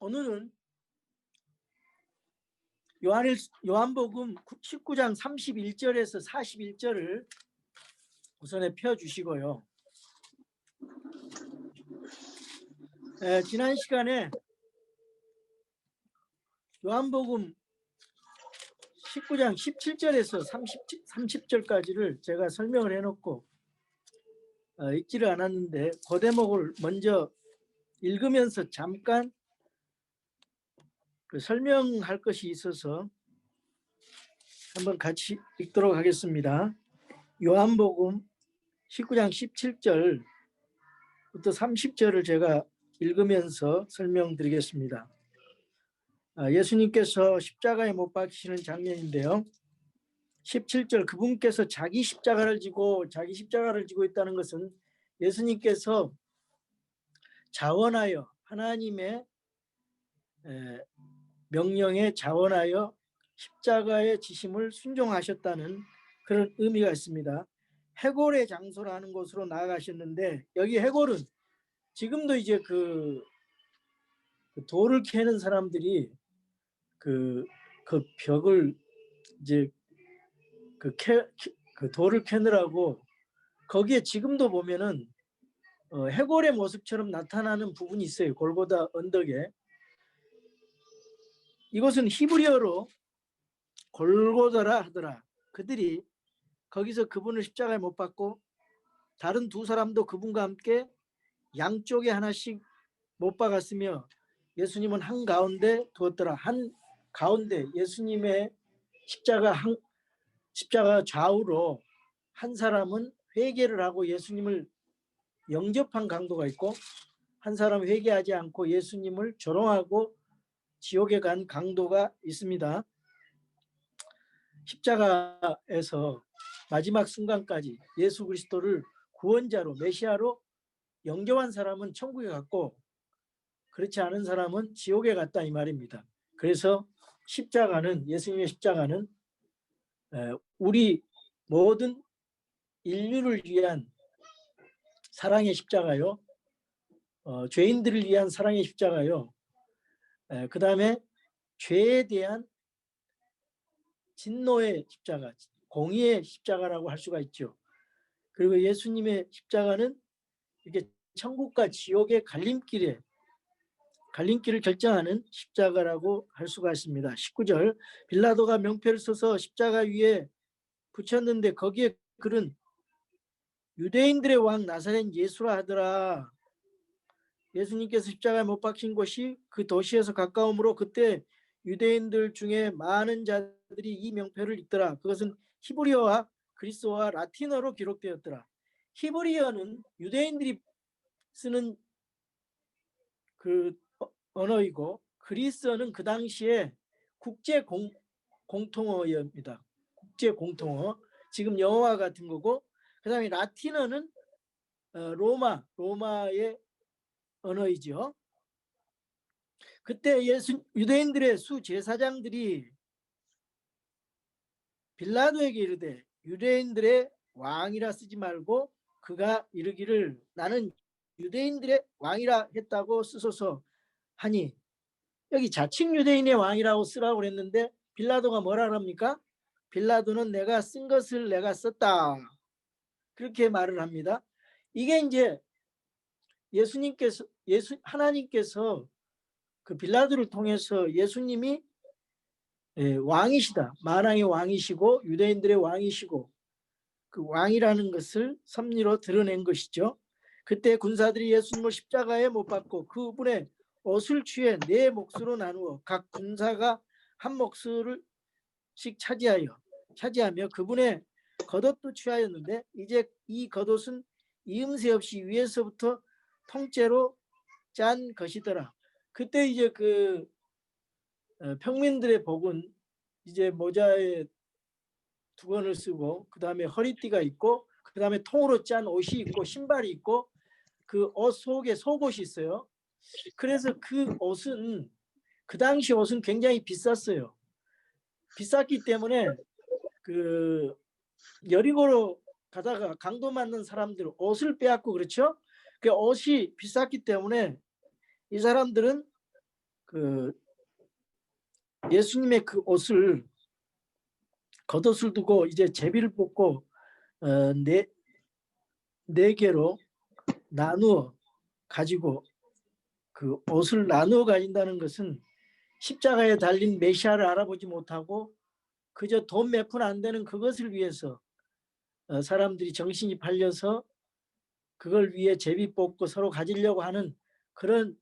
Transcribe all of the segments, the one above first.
오늘은 요한일, 요한복음 19장 31절에서 41절을 우선에 펴주시고요. 에, 지난 시간에 요한복음 19장 17절에서 30, 30절까지를 제가 설명을 해놓고 어, 읽지를 않았는데 그 대목을 먼저 읽으면서 잠깐 그 설명할 것이 있어서 한번 같이 읽도록 하겠습니다. 요한복음 19장 17절부터 30절을 제가 읽으면서 설명드리겠습니다. 아, 예수님께서 십자가에 못 박히시는 장면인데요. 17절 그분께서 자기 십자가를 지고 자기 십자가를 지고 있다는 것은 예수님께서 자원하여 하나님의 에, 명령에 자원하여 십자가의 지심을 순종하셨다는 그런 의미가 있습니다. 해골의 장소라는 곳으로 나아가셨는데 여기 해골은 지금도 이제 그, 그 돌을 캐는 사람들이 그, 그 벽을 이제 그, 캐, 그 돌을 캐느라고 거기에 지금도 보면은 어, 해골의 모습처럼 나타나는 부분이 있어요. 골고다 언덕에. 이것은 히브리어로 골고다라 하더라. 그들이 거기서 그분을 십자가에 못 박고 다른 두 사람도 그분과 함께 양쪽에 하나씩 못 박았으며 예수님은 한 가운데 두었더라. 한 가운데 예수님의 십자가 한 십자가 좌우로 한 사람은 회개를 하고 예수님을 영접한 강도가 있고 한 사람은 회개하지 않고 예수님을 조롱하고 지옥에 간 강도가 있습니다. 십자가에서 마지막 순간까지 예수 그리스도를 구원자로 메시아로 영접한 사람은 천국에 갔고 그렇지 않은 사람은 지옥에 갔다 이 말입니다. 그래서 십자가는 예수님의 십자가는 우리 모든 인류를 위한 사랑의 십자가요. 어, 죄인들을 위한 사랑의 십자가요. 그 다음에 죄에 대한 진노의 십자가, 공의의 십자가라고 할 수가 있죠. 그리고 예수님의 십자가는 이렇게 천국과 지옥의 갈림길에 갈림길을 결정하는 십자가라고 할 수가 있습니다. 19절 빌라도가 명패를 써서 십자가 위에 붙였는데 거기에 글은 유대인들의 왕 나사렛 예수라 하더라. 예수님께서 십자가에 못 박힌 곳이 그 도시에서 가까우므로 그때 유대인들 중에 많은 자들이 이 명패를 읽더라. 그것은 히브리어와 그리스어와 라틴어로 기록되었더라. 히브리어는 유대인들이 쓰는 그 언어이고 그리스어는 그 당시에 국제 공, 공통어입니다. 국제 공통어. 지금 영어와 같은 거고 그다음에 라틴어는 어, 로마 로마의 언어이죠. 그때 예수 유대인들의 수 제사장들이 빌라도에게 이르되 유대인들의 왕이라 쓰지 말고 그가 이르기를 나는 유대인들의 왕이라 했다고 쓰소서 하니 여기 자칭 유대인의 왕이라고 쓰라고 그랬는데 빌라도가 뭐라 합니까? 빌라도는 내가 쓴 것을 내가 썼다. 그렇게 말을 합니다. 이게 이제 예수님께서 예수 하나님께서 그 빌라도를 통해서 예수님이 예, 왕이시다. 만왕의 왕이시고 유대인들의 왕이시고 그 왕이라는 것을 섭리로 드러낸 것이죠. 그때 군사들이 예수님을 십자가에 못 박고 그분의 옷을 취해 네 몫으로 나누어 각 군사가 한 몫을씩 차지하여 차지하며 그분의 겉옷도 취하였는데 이제 이 겉옷은 이음새 없이 위에서부터 통째로 짠 것이더라. 그때 이제 그 어, 평민들의 복은 이제 모자에 두건을 쓰고 그 다음에 허리띠가 있고 그 다음에 통으로 짠 옷이 있고 신발이 있고 그 옷 속에 속옷이 있어요. 그래서 그 옷은 그 당시 옷은 굉장히 비쌌어요. 비쌌기 때문에 그 여리고로 가다가 강도 맞는 사람들 옷을 빼앗고 그렇죠. 그 옷이 비쌌기 때문에 이 사람들은 그 예수님의 그 옷을 겉옷을 두고 이제 제비를 뽑고 어, 네, 네 개로 나누어 가지고 그 옷을 나누어 가진다는 것은 십자가에 달린 메시아를 알아보지 못하고 그저 돈 몇 푼 안 되는 그것을 위해서 어, 사람들이 정신이 팔려서 그걸 위해 제비 뽑고 서로 가지려고 하는 그런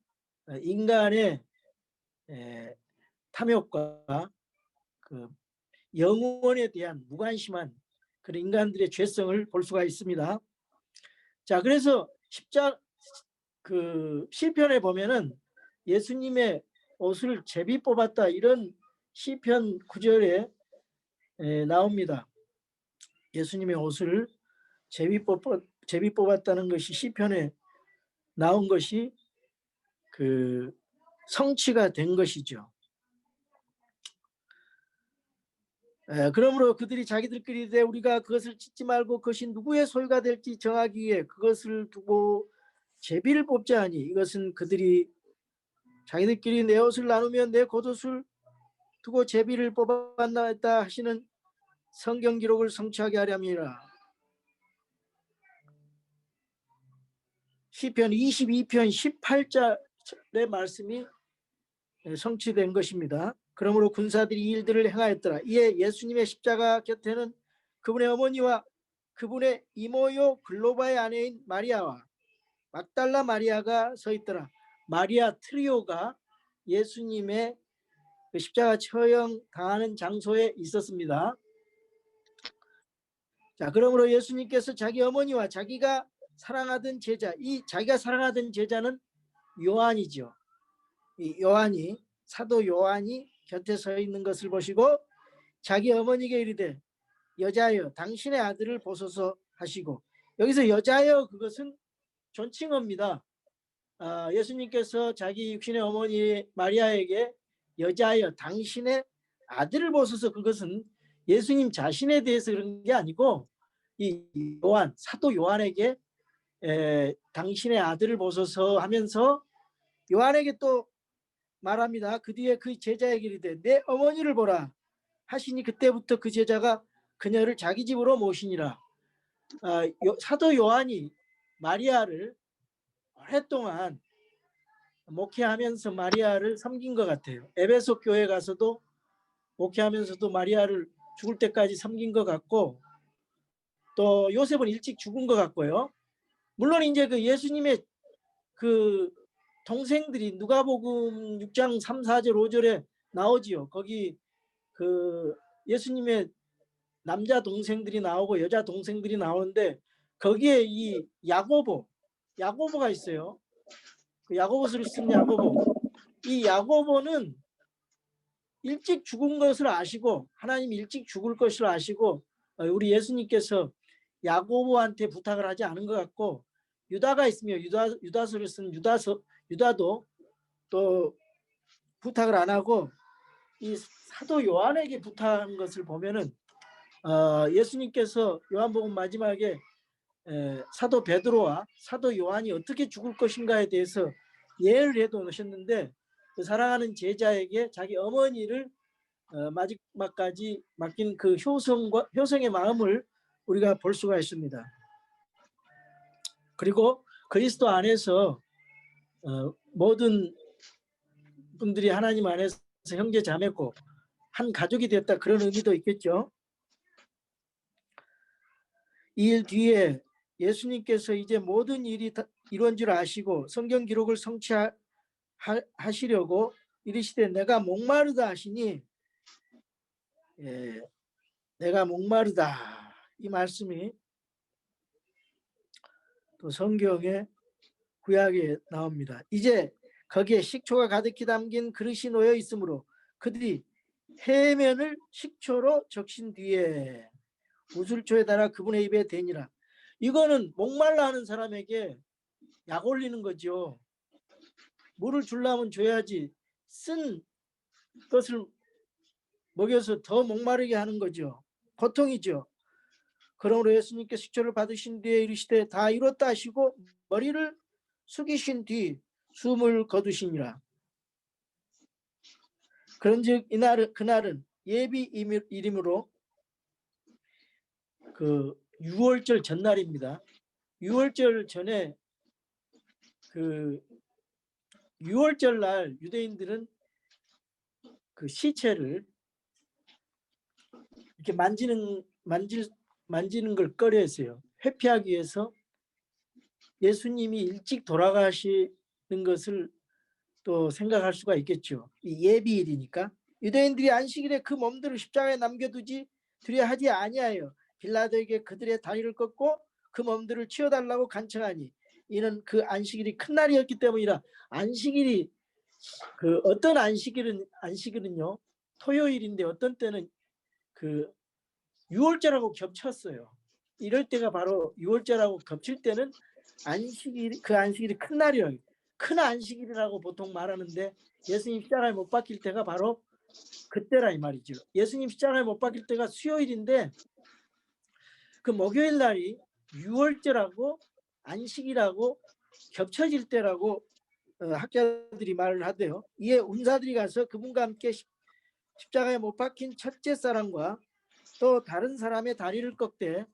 어, 인간의 에, 탐욕과 그 영혼에 대한 무관심한 그런 인간들의 죄성을 볼 수가 있습니다. 자, 그래서 십자 그 시편에 보면은 예수님의 옷을 제비 뽑았다 이런 시편 구절에 에, 나옵니다. 예수님의 옷을 제비 뽑 제비 뽑았다는 것이 시편에 나온 것이 그 성취가 된 것이죠. 에, 그러므로 그들이 자기들끼리 이르되 우리가 그것을 짓지 말고 그것이 누구의 소유가 될지 정하기 위해 그것을 두고 제비를 뽑자 하니 이것은 그들이 자기들끼리 내 옷을 나누면 내 겉옷을 두고 제비를 뽑았나 했다 하시는 성경 기록을 성취하게 하렵니다. 시편 22편 18절의 말씀이 성취된 것입니다. 그러므로 군사들이 이 일들을 행하였더라. 이에 예수님의 십자가 곁에는 그분의 어머니와 그분의 이모요 글로바의 아내인 마리아와 막달라 마리아가 서 있더라. 마리아 트리오가 예수님의 그 십자가 처형 당하는 장소에 있었습니다. 자, 그러므로 예수님께서 자기 어머니와 자기가 사랑하던 제자, 이 자기가 사랑하던 제자는 요한이죠. 이 요한이 사도 요한이 곁에 서 있는 것을 보시고 자기 어머니에게 이르되 여자여 당신의 아들을 보소서 하시고 여기서 여자여 그것은 존칭어입니다. 아, 예수님께서 자기 육신의 어머니 마리아에게 여자여 당신의 아들을 보소서 그것은 예수님 자신에 대해서 그런 게 아니고 이 요한 사도 요한에게 에, 당신의 아들을 보소서 하면서 요한에게 또 말합니다. 그 뒤에 그 제자에게 이르되 내 어머니를 보라 하시니 그때부터 그 제자가 그녀를 자기 집으로 모시니라. 아, 요, 사도 요한이 마리아를 오랫동안 목회하면서 마리아를 섬긴 것 같아요. 에베소 교회 가서도 목회하면서도 마리아를 죽을 때까지 섬긴 것 같고 또 요셉은 일찍 죽은 것 같고요. 물론 이제 그 예수님의 그 동생들이 누가복음 6장 3, 4절 5절에 나오지요. 거기 그 예수님의 남자 동생들이 나오고 여자 동생들이 나오는데 거기에 이 야고보 야고보가 있어요. 그 야고보스를 쓴 야고보. 이 야고보는 일찍 죽은 것을 아시고 하나님 일찍 죽을 것을 아시고 어, 우리 예수님께서 야고보한테 부탁을 하지 않은 것 같고 유다가 있으며 유다 유다서를 쓴 유다서 유다도 또 부탁을 안 하고 이 사도 요한에게 부탁한 것을 보면은 어, 예수님께서 요한복음 마지막에 에, 사도 베드로와 사도 요한이 어떻게 죽을 것인가에 대해서 예를 해도 놓으셨는데 그 사랑하는 제자에게 자기 어머니를 어, 마지막까지 맡긴 그 효성과 효성의 마음을 우리가 볼 수가 있습니다. 그리고 그리스도 안에서 어, 모든 분들이 하나님 안에서 형제 자매고 한 가족이 됐다 그런 의미도 있겠죠. 이 일 뒤에 예수님께서 이제 모든 일이 다 이루어진 줄 아시고 성경 기록을 성취하시려고 이르시되 내가 목마르다 하시니 예, 내가 목마르다 이 말씀이 또 성경에 구약에 나옵니다. 이제 거기에 식초가 가득히 담긴 그릇이 놓여 있으므로 그들이 해면을 식초로 적신 뒤에 우술초에 달아 그분의 입에 대니라. 이거는 목말라 하는 사람에게 약 올리는 거죠. 물을 주려면 줘야지 쓴 것을 먹여서 더 목마르게 하는 거죠. 고통이죠. 그러므로 예수님께 식초를 받으신 뒤에 이르시되 다 이뤘다 하시고 머리를 숙이신 뒤 숨을 거두시니라. 그런즉 이날은 그날은 예비 이름으로 그 6월절 전날입니다. 6월절 전에 그 6월절 날 유대인들은 그 시체를 이렇게 만지는 만질 만지는 걸 꺼려했어요. 회피하기 위해서 예수님이 일찍 돌아가시는 것을 또 생각할 수가 있겠죠. 이 예비일이니까 유대인들이 안식일에 그 몸들을 십자가에 남겨두지 두려 하지 아니하여 빌라도에게 그들의 다리를 꺾고 그 몸들을 치워달라고 간청하니 이는 그 안식일이 큰 날이었기 때문이라 안식일이 그 어떤 안식일은 안식일은요 토요일인데 어떤 때는 그 6월절하고 겹쳤어요. 이럴 때가 바로 6월절하고 겹칠 때는 안식일 그 안식일이 큰 날이에요. 큰 안식일이라고 보통 말하는데 예수님 십자가에 못 박힐 때가 바로 그때라 이 말이죠. 예수님 십자가에 못 박힐 때가 수요일인데 그 목요일 날이 6월절하고 안식이라고 겹쳐질 때라고 어, 학자들이 말을 하대요. 이에 운사들이 가서 그분과 함께 십- 십자가에 못 박힌 첫째 사람과 또 다른 사람의 다리를 꺾되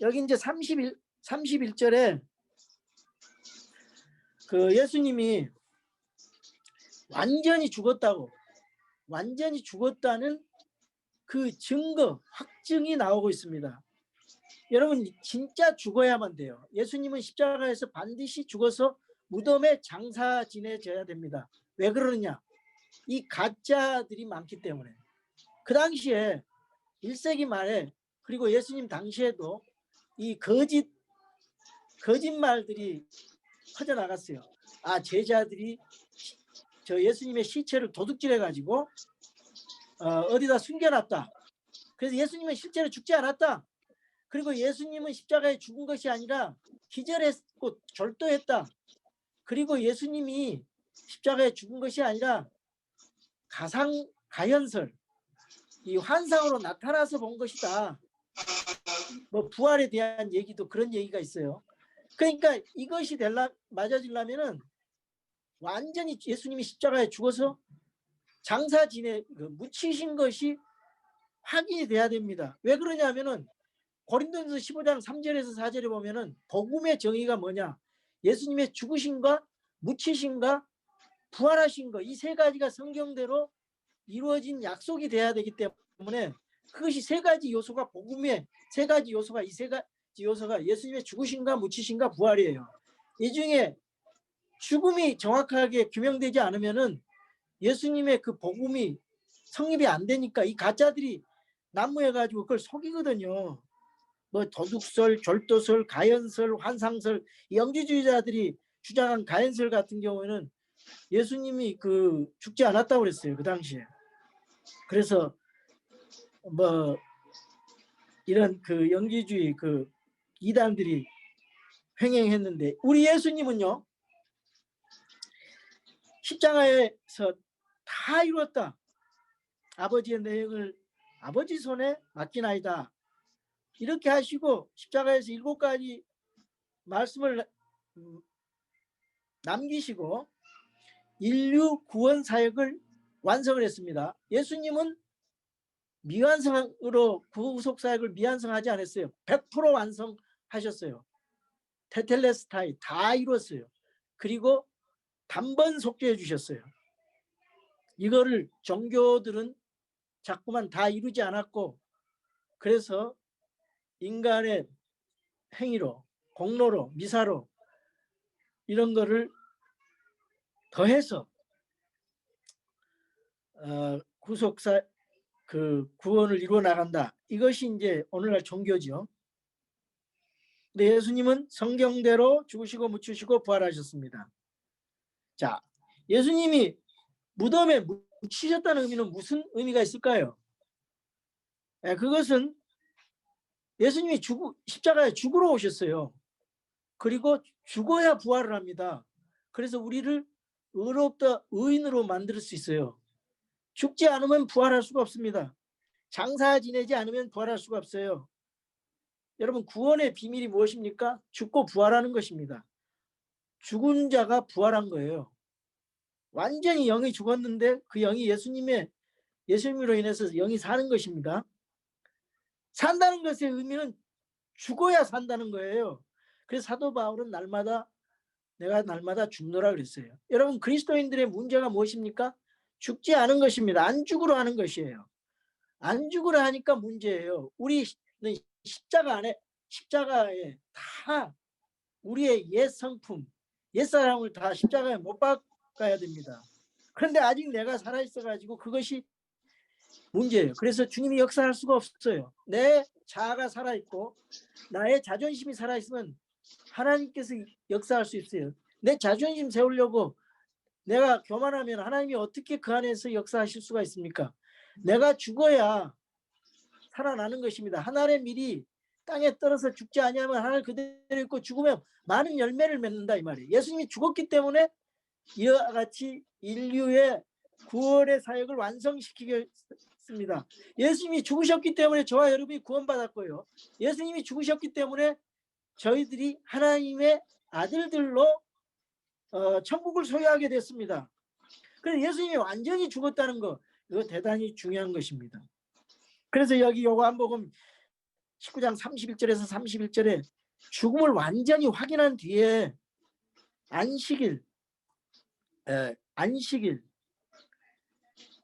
여기 이제 31 31절에 그 예수님이 완전히 죽었다고 완전히 죽었다는 그 증거 확증이 나오고 있습니다. 여러분 진짜 죽어야만 돼요. 예수님은 십자가에서 반드시 죽어서 무덤에 장사 지내져야 됩니다. 왜 그러느냐? 이 가짜들이 많기 때문에. 그 당시에 1세기 말에 그리고 예수님 당시에도 이 거짓 거짓말들이 퍼져 나갔어요. 아 제자들이 시- 저 예수님의 시체를 도둑질해 가지고 어, 어디다 숨겨놨다. 그래서 예수님은 실제로 죽지 않았다. 그리고 예수님은 십자가에 죽은 것이 아니라 기절했고 절도했다. 그리고 예수님이 십자가에 죽은 것이 아니라 가상 가현설 이 환상으로 나타나서 본 것이다. 뭐 부활에 대한 얘기도 그런 얘기가 있어요. 그러니까 이것이 될라 맞아지려면은 완전히 예수님이 십자가에 죽어서 장사 지내 그 묻히신 것이 확인이 돼야 됩니다. 왜 그러냐면은 고린도전서 15장 3절에서 4절에 보면은 복음의 정의가 뭐냐? 예수님의 죽으심과 묻히심과 부활하신 거 이 세 가지가 성경대로 이루어진 약속이 돼야 되기 때문에 그것이 세 가지 요소가 복음의 세 가지 요소가 이 세 가지 요소가 예수님의 죽으심과 묻히심과 부활이에요. 이 중에 죽음이 정확하게 규명되지 않으면은 예수님의 그 복음이 성립이 안 되니까 이 가짜들이 난무해 가지고 그걸 속이거든요. 뭐 도둑설, 절도설, 가연설, 환상설 이 영지주의자들이 주장한 가연설 같은 경우에는 예수님이 그 죽지 않았다고 그랬어요 그 당시에. 그래서 뭐 이런 그 영지주의 그 이단들이 횡행했는데 우리 예수님은요 십자가에서 다 이루었다. 아버지의 내용을 아버지 손에 맡기나이다. 이렇게 하시고 십자가에서 일곱 가지 말씀을 음, 남기시고 인류 구원 사역을 완성을 했습니다. 예수님은 미완성으로 구속 사역을 미완성하지 않았어요. 100% 완성하셨어요. 테텔레스타이 다 이뤘어요. 그리고 단번 속죄해 주셨어요. 이거를 종교들은 자꾸만 다 이루지 않았고 그래서 인간의 행위로 공로로 미사로 이런 거를 더해서 어, 구속사 그 구원을 이루어 나간다. 이것이 이제 오늘날 종교죠. 근데 예수님은 성경대로 죽으시고 묻히시고 부활하셨습니다. 자, 예수님이 무덤에 묻히셨다는 의미는 무슨 의미가 있을까요? 예, 그것은 예수님이 죽 십자가에 죽으러 오셨어요. 그리고 죽어야 부활을 합니다. 그래서 우리를 의롭다 의인으로 만들 수 있어요. 죽지 않으면 부활할 수가 없습니다. 장사 지내지 않으면 부활할 수가 없어요. 여러분 구원의 비밀이 무엇입니까? 죽고 부활하는 것입니다. 죽은 자가 부활한 거예요. 완전히 영이 죽었는데 그 영이 예수님의 예수님으로 인해서 영이 사는 것입니다. 산다는 것의 의미는 죽어야 산다는 거예요. 그래서 사도 바울은 날마다 내가 날마다 죽노라 그랬어요. 여러분 그리스도인들의 문제가 무엇입니까? 죽지 않은 것입니다. 안 죽으러 하는 것이에요. 안 죽으려 하니까 문제예요. 우리는 십자가 안에 십자가에 다 우리의 옛 성품, 옛 사람을 다 십자가에 못 박아야 됩니다. 그런데 아직 내가 살아 있어 가지고 그것이 문제예요. 그래서 주님이 역사할 수가 없어요. 내 자아가 살아 있고 나의 자존심이 살아 있으면 하나님께서 역사할 수 있어요. 내 자존심 세우려고 내가 교만하면 하나님이 어떻게 그 안에서 역사하실 수가 있습니까? 내가 죽어야 살아나는 것입니다. 하늘의 밀이 땅에 떨어져 죽지 아니하면 하늘 그대로 있고 죽으면 많은 열매를 맺는다 이 말이에요. 예수님이 죽었기 때문에 이와 같이 인류의 구원의 사역을 완성시키겠습니다. 예수님이 죽으셨기 때문에 저와 여러분이 구원받았고요. 예수님이 죽으셨기 때문에 저희들이 하나님의 아들들로 어, 천국을 소유하게 됐습니다. 그래서 예수님이 완전히 죽었다는 거 이거 대단히 중요한 것입니다. 그래서 여기 요한복음 19장 31절에서 31절에 죽음을 완전히 확인한 뒤에 안식일 에, 안식일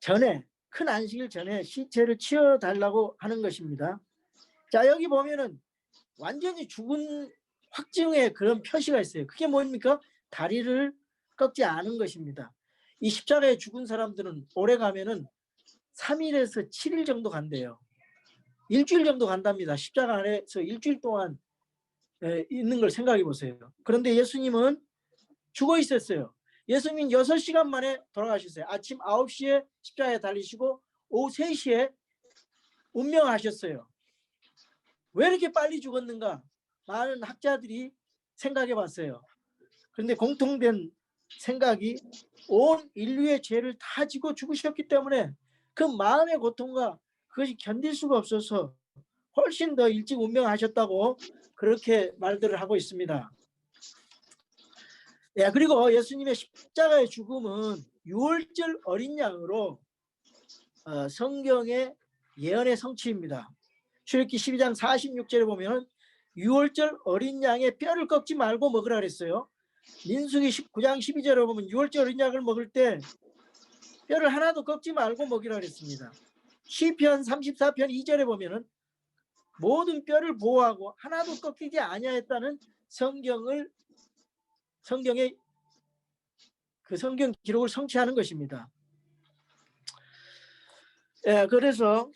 전에 큰 안식일 전에 시체를 치워 달라고 하는 것입니다. 자 여기 보면은 완전히 죽은 확증의 그런 표시가 있어요. 그게 뭡니까? 다리를 꺾지 않은 것입니다. 이 십자가에 죽은 사람들은 오래 가면은 3일에서 7일 정도 간대요. 일주일 정도 간답니다. 십자가 안에서 일주일 동안 있는 걸 생각해 보세요. 그런데 예수님은 죽어 있었어요. 예수님은 6시간 만에 돌아가셨어요. 아침 9시에 십자가에 달리시고 오후 3시에 운명하셨어요. 왜 이렇게 빨리 죽었는가? 많은 학자들이 생각해 봤어요. 그런데 공통된 생각이 온 인류의 죄를 다 지고 죽으셨기 때문에 그 마음의 고통과 그것이 견딜 수가 없어서 훨씬 더 일찍 운명하셨다고 그렇게 말들을 하고 있습니다. 예, 그리고 예수님의 십자가의 죽음은 6월절 어린 양으로 어, 성경의 예언의 성취입니다. 출애기 12장 46절에 보면 6월절 어린 양의 뼈를 꺾지 말고 먹으라 그랬어요. 민수기 19장 12절에 보면 6월절 어린 양을 먹을 때 뼈를 하나도 꺾지 말고 먹이라 그랬습니다. 시편 34편 2절에 보면은 모든 뼈를 보호하고 하나도 꺾이지 아니하였다는 성경을 성경의 그 성경 기록을 성취하는 것입니다. 예, 그래서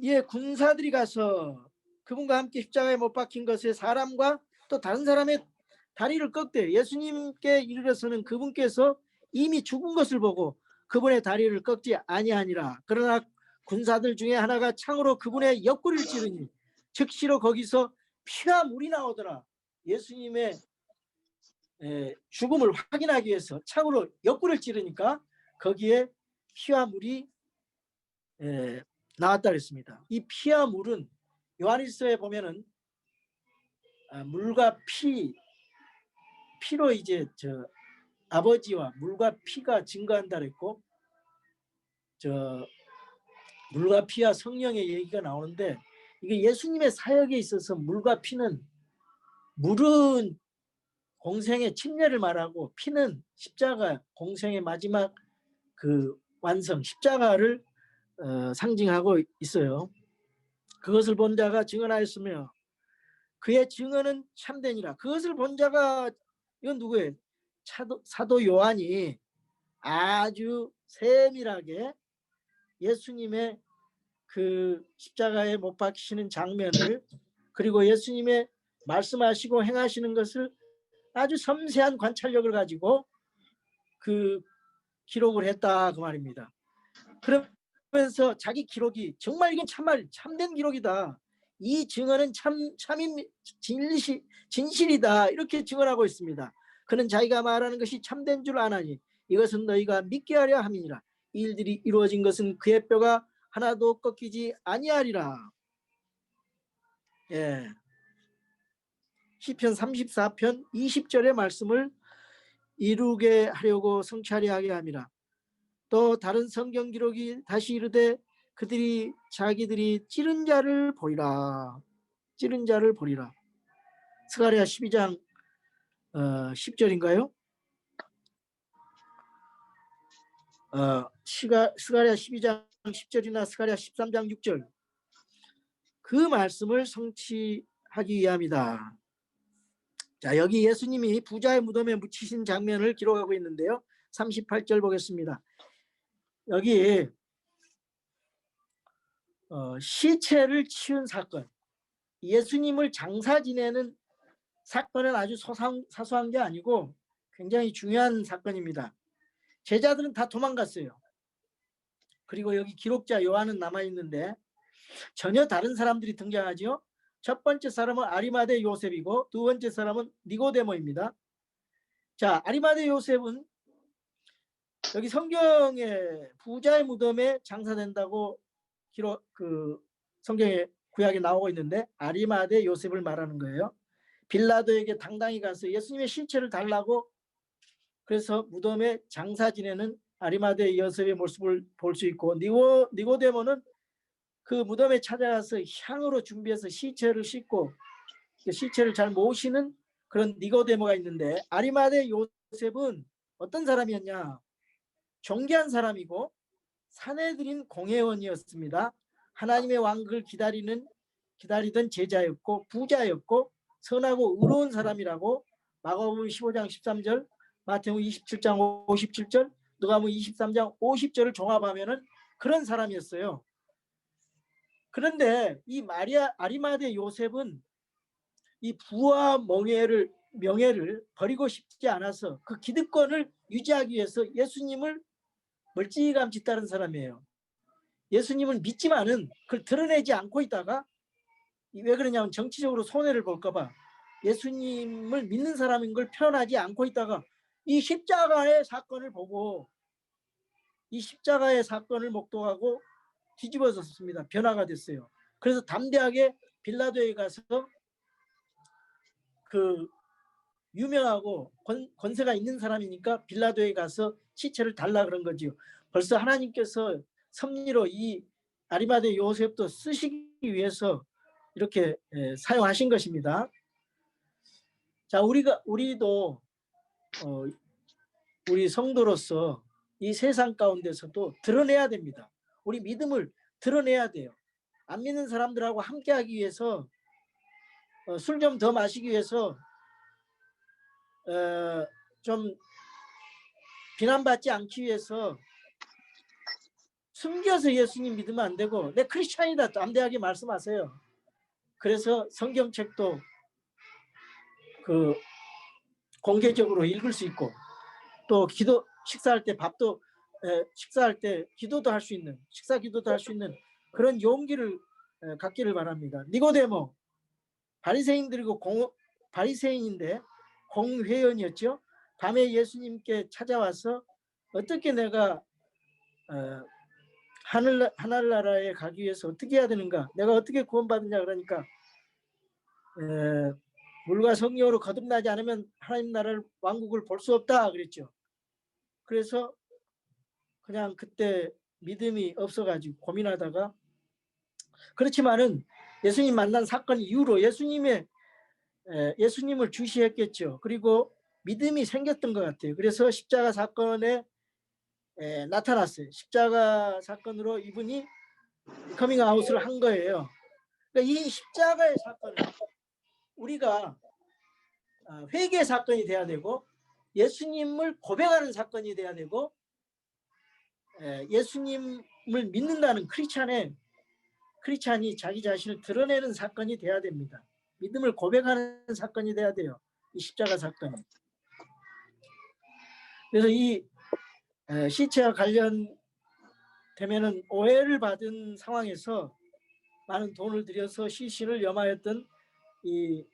예, 군사들이 가서 그분과 함께 십자가에 못 박힌 것에 사람과 또 다른 사람의 다리를 꺾대 예수님께 이르러서는 그분께서 이미 죽은 것을 보고 그분의 다리를 꺾지 아니하니라. 그러나 군사들 중에 하나가 창으로 그분의 옆구리를 찌르니 즉시로 거기서 피와 물이 나오더라. 예수님의 죽음을 확인하기 위해서 창으로 옆구리를 찌르니까 거기에 피와 물이 나왔다 그랬습니다. 이 피와 물은 요한일서에 보면은 아, 물과 피 피로 이제 저 아버지와 물과 피가 증거한다 그랬고 저 물과 피와 성령의 얘기가 나오는데 이게 예수님의 사역에 있어서 물과 피는 물은 공생의 침례를 말하고 피는 십자가 공생의 마지막 그 완성 십자가를 어, 상징하고 있어요. 그것을 본 자가 증언하였으며 그의 증언은 참되니라. 그것을 본 자가 이건 누구예요? 차도, 사도 요한이 아주 세밀하게 예수님의 그 십자가에 못 박히시는 장면을 그리고 예수님의 말씀하시고 행하시는 것을 아주 섬세한 관찰력을 가지고 그 기록을 했다 그 말입니다. 그러면서 자기 기록이 정말 이건 참말 참된 기록이다. 이 증언은 참 참인 진실 진실이다 이렇게 증언하고 있습니다. 그는 자기가 말하는 것이 참된 줄 아나니 이것은 너희가 믿게 하려 함이니라. 이 일들이 이루어진 것은 그의 뼈가 하나도 꺾이지 아니하리라. 예. 시편 34편 20절의 말씀을 이루게 하려고 성취하려 하게 함이라. 또 다른 성경 기록이 다시 이르되 그들이 자기들이 찌른 자를 보리라. 찌른 자를 보리라. 스가랴 12장 어, 10절인가요? 어, 시가, 스가랴 12장 10절이나 스가랴 13장 6절 그 말씀을 성취하기 위함이다. 자 여기 예수님이 부자의 무덤에 묻히신 장면을 기록하고 있는데요. 38절 보겠습니다. 여기 어, 시체를 치운 사건 예수님을 장사 지내는 사건은 아주 소상, 사소한 게 아니고 굉장히 중요한 사건입니다. 제자들은 다 도망갔어요. 그리고 여기 기록자 요한은 남아 있는데 전혀 다른 사람들이 등장하죠. 첫 번째 사람은 아리마대 요셉이고 두 번째 사람은 니고데모입니다. 자, 아리마대 요셉은 여기 성경에 부자의 무덤에 장사된다고 기록 그 성경에 구약에 나오고 있는데 아리마대 요셉을 말하는 거예요. 빌라도에게 당당히 가서 예수님의 실체를 달라고 그래서 무덤에 장사 지내는 아리마대 요셉의 모습을 볼 수 있고 니고 니고데모는 그 무덤에 찾아가서 향으로 준비해서 시체를 싣고 그 시체를 잘 모시는 그런 니고데모가 있는데 아리마대 요셉은 어떤 사람이었냐? 존귀한 사람이고 사내들인 공회원이었습니다. 하나님의 왕국을 기다리는 기다리던 제자였고 부자였고 선하고 의로운 사람이라고 마가복음 15장 13절, 마태복음 27장 57절, 누가복음 23장 50절을 종합하면은 그런 사람이었어요. 그런데 이 마리아 아리마대 요셉은 이 부와 명예를 명예를 버리고 싶지 않아서 그 기득권을 유지하기 위해서 예수님을 멀찌감치 따른 사람이에요. 예수님을 믿지만은 그걸 드러내지 않고 있다가 왜 그러냐면 정치적으로 손해를 볼까 봐 예수님을 믿는 사람인 걸 표현하지 않고 있다가 이 십자가의 사건을 보고 이 십자가의 사건을 목도하고 뒤집어졌습니다. 변화가 됐어요. 그래서 담대하게 빌라도에 가서 그 유명하고 권, 권세가 있는 사람이니까 빌라도에 가서 시체를 달라 그런 거지요. 벌써 하나님께서 섭리로 이 아리마대 요셉도 쓰시기 위해서 이렇게 에, 사용하신 것입니다. 자, 우리가 우리도 어, 우리 성도로서 이 세상 가운데서도 드러내야 됩니다. 우리 믿음을 드러내야 돼요. 안 믿는 사람들하고 함께하기 위해서 어, 술 좀 더 마시기 위해서 어, 좀 비난받지 않기 위해서 숨겨서 예수님 믿으면 안 되고 내 크리스찬이다 담대하게 말씀하세요. 그래서 성경책도 그 공개적으로 읽을 수 있고 또 기도 식사할 때 밥도 에, 식사할 때 기도도 할 수 있는 식사 기도도 할 수 있는 그런 용기를 에, 갖기를 바랍니다. 니고데모 바리새인들이고 공 바리새인인데 공회원이었죠. 밤에 예수님께 찾아와서 어떻게 내가 어, 하늘 하늘나라에 가기 위해서 어떻게 해야 되는가? 내가 어떻게 구원받느냐 그러니까 에, 물과 성령으로 거듭나지 않으면 하나님 나라를 왕국을 볼 수 없다 그랬죠. 그래서 그냥 그때 믿음이 없어가지고 고민하다가 그렇지만은 예수님 만난 사건 이후로 예수님의 에, 예수님을 주시했겠죠. 그리고 믿음이 생겼던 것 같아요. 그래서 십자가 사건에 에, 나타났어요. 십자가 사건으로 이분이 커밍아웃을 한 거예요. 그러니까 이 십자가의 사건은 우리가 아, 회개 사건이 돼야 되고 예수님을 고백하는 사건이 돼야 되고 에, 예수님을 믿는다는 크리스찬의 크리스찬이 자기 자신을 드러내는 사건이 돼야 됩니다. 믿음을 고백하는 사건이 돼야 돼요. 이 십자가 사건이. 그래서 이 에, 시체와 관련되면은 오해를 받은 상황에서 많은 돈을 들여서 시신을 염하였던 이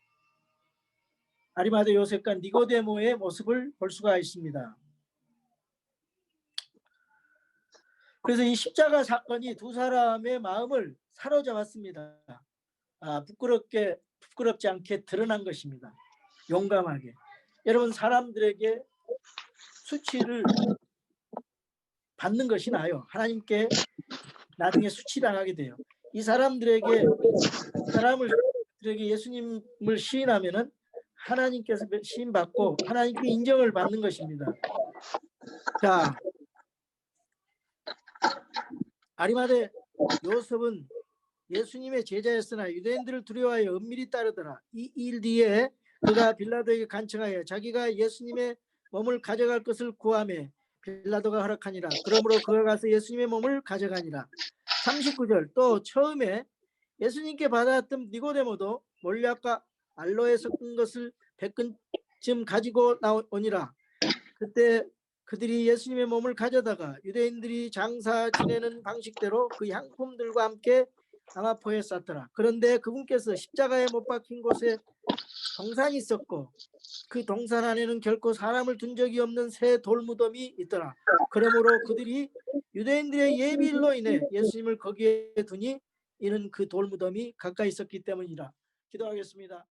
아리마대 요셉과 니고데모의 모습을 볼 수가 있습니다. 그래서 이 십자가 사건이 두 사람의 마음을 사로잡았습니다. 아, 부끄럽게 부끄럽지 않게 드러난 것입니다. 용감하게. 여러분 사람들에게 수치를 받는 것이 나요. 하나님께 나중에 수치당하게 돼요. 이 사람들에게 사람들에게 예수님을 시인하면은 하나님께서 시인 받고 하나님께 인정을 받는 것입니다. 자, 아리마대 요셉은 예수님의 제자였으나 유대인들을 두려워하여 은밀히 따르더라. 이 일 뒤에 그가 빌라도에게 간청하여 자기가 예수님의 몸을 가져갈 것을 구하며 빌라도가 허락하니라. 그러므로 그가 가서 예수님의 몸을 가져가니라. 39절 또 처음에 예수님께 받아왔던 니고데모도 몰약과 알로에 섞은 것을 백근쯤 가지고 나오니라. 그때 그들이 예수님의 몸을 가져다가 유대인들이 장사 지내는 방식대로 그 향품들과 함께 아마포에 쌌더라. 그런데 그분께서 십자가에 못 박힌 곳에 동산이 있었고 그 동산 안에는 결코 사람을 둔 적이 없는 새 돌무덤이 있더라. 그러므로 그들이 유대인들의 예비일로 인해 예수님을 거기에 두니 이는 그 돌무덤이 가까이 있었기 때문이라. 기도하겠습니다.